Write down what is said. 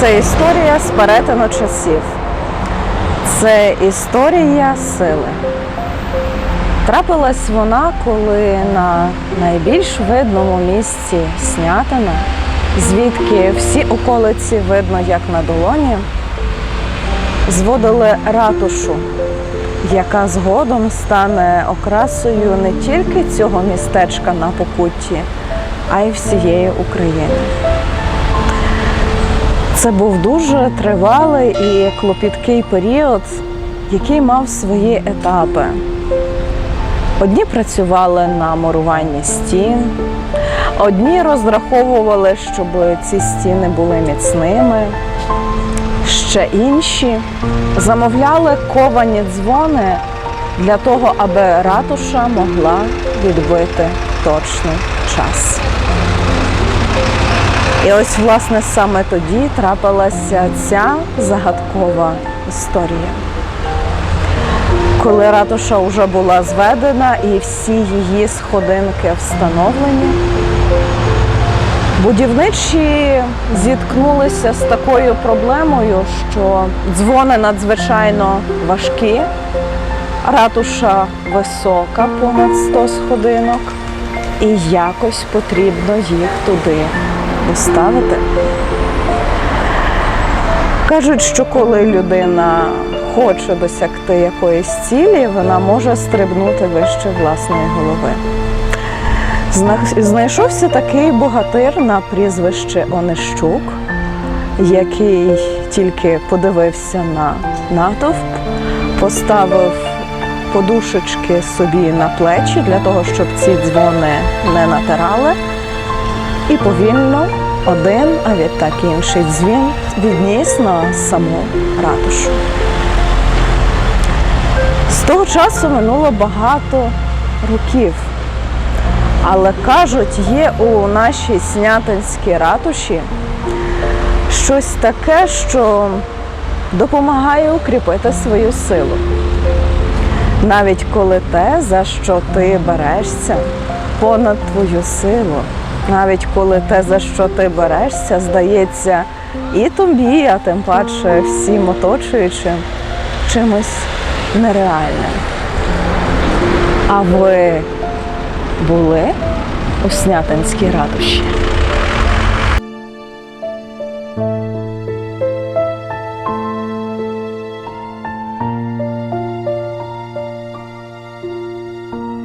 Це історія з перетину часів. Це історія сили. Трапилась вона, коли на найбільш видному місці Снятина, звідки всі околиці видно як на долоні, зводили ратушу, яка згодом стане окрасою не тільки цього містечка на Покутті, а й всієї України. Це був дуже тривалий і клопіткий період, який мав свої етапи. Одні працювали на муруванні стін, одні розраховували, щоб ці стіни були міцними. Ще інші замовляли ковані дзвони для того, аби ратуша могла відбити точний час. І ось, власне, саме тоді трапилася ця загадкова історія. Коли ратуша вже була зведена і всі її сходинки встановлені, будівничі зіткнулися з такою проблемою, що дзвони надзвичайно важкі, ратуша висока, понад 100 сходинок, і якось потрібно їх туди доставити. Кажуть, що коли людина хоче досягти якоїсь цілі, вона може стрибнути вище власної голови. Знайшовся такий богатир на прізвище Онищук, який тільки подивився на натовп, поставив подушечки собі на плечі для того, щоб ці дзвони не натирали. Повільно один, а відтак інший дзвін відніс на саму ратушу. З того часу минуло багато років. Але кажуть, є у нашій снятинській ратуші щось таке, що допомагає укріпити свою силу. Навіть коли те, за що ти берешся, понад твою силу, навіть коли те, за що ти берешся, здається і тобі, а тим паче всім оточуючим чимось нереальним. А ви були у Снятинській ратуші?